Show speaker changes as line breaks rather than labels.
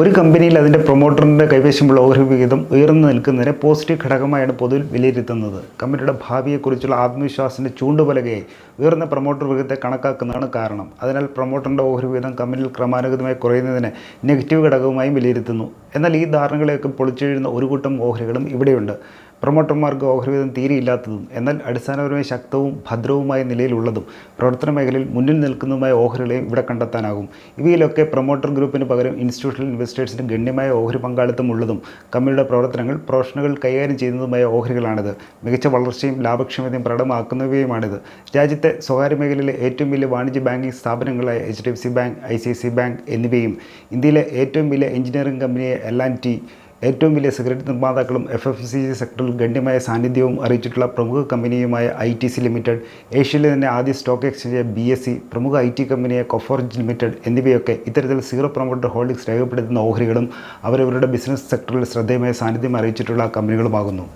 ഒരു കമ്പനിയിൽ അതിന്റെ പ്രൊമോട്ടറിന്റെ കൈവശമുള്ള ഓഹരി വിഹിതം ഉയർന്നു നിൽക്കുന്നതിനെ പോസിറ്റീവ് ഘടകമായാണ് പൊതുവിൽ വിലയിരുത്തുന്നത്. കമ്പനിയുടെ ഭാവിയെക്കുറിച്ചുള്ള ആത്മവിശ്വാസത്തിന്റെ ചൂണ്ടുപലകയായി ഉയർന്ന പ്രൊമോട്ടർ വിഹിതത്തെ കണക്കാക്കുന്നതാണ് കാരണം. അതിനാൽ പ്രൊമോട്ടറിന്റെ ഓഹരി വിഹിതം കമ്പനിയിൽ ക്രമാനുഗതമായി കുറയുന്നതിനെ നെഗറ്റീവ് ഘടകവുമായും വിലയിരുത്തുന്നു. എന്നാൽ ഈ ധാരണകളെയൊക്കെ പൊളിച്ചെഴുതുന്ന ഒരു കൂട്ടം ഓഹരികളും ഇവിടെയുണ്ട്. പ്രൊമോട്ടർമാർക്ക് ഓഹരിവിധം തീരെയില്ലാത്തതും എന്നാൽ അടിസ്ഥാനപരമായി ശക്തവും ഭദ്രവുമായ നിലയിലുള്ളതും പ്രവർത്തന മേഖലയിൽ മുന്നിൽ നിൽക്കുന്നതുമായ ഓഹരികളെ ഇവിടെ കണ്ടെത്താനാകും. ഇവയിലൊക്കെ പ്രൊമോട്ടർ ഗ്രൂപ്പിന് പകരം ഇൻസ്റ്റിറ്റ്യൂഷണൽ ഇൻവെസ്റ്റേഴ്സിന് ഗണ്യമായ ഓഹരി പങ്കാളിത്തമുള്ളതും കമ്പനിയുടെ പ്രവർത്തനങ്ങൾ പ്രൊഫഷണലുകൾ കൈകാര്യം ചെയ്യുന്നതുമായ ഓഹരികളാണിത്. മികച്ച വളർച്ചയും ലാഭക്ഷമതയും പ്രകടമാക്കുന്നവയുമാണിത്. രാജ്യത്തെ സ്വകാര്യ മേഖലയിലെ ഏറ്റവും വലിയ വാണിജ്യ banking സ്ഥാപനങ്ങളായ H D F C bank I C I C bank എന്നിവയും ഇന്ത്യയിലെ ഏറ്റവും വലിയ എഞ്ചിനീയറിംഗ് കമ്പനിയായ എൽ ആൻഡ് ടി ഏറ്റവും വലിയ സിഗരറ്റ് നിർമ്മാതാക്കളും എഫ് എഫ് സി സെക്ടറിൽ ഗണ്യമായ സാന്നിധ്യവും അറിയിച്ചിട്ടുള്ള പ്രമുഖ കമ്പനിയുമായ ഐ ടി സി ലിമിറ്റഡ് ഏഷ്യയിലെ തന്നെ ആദ്യ stock exchange B S C പ്രമുഖ ഐ ടി കമ്പനിയായ കൊഫോർജ് ലിമിറ്റഡ് എന്നിവയൊക്കെ ഇത്തരത്തിൽ സീറോ പ്രൊമോട്ടർ ഹോൾഡിംഗ്സ് രേഖപ്പെടുത്തുന്ന ഓഹരികളും അവരവരുടെ ബിസിനസ് സെക്ടറിൽ ശ്രദ്ധേയമായ സാന്നിധ്യം അറിയിച്ചിട്ടുള്ള കമ്പനികളുമാകുന്നു.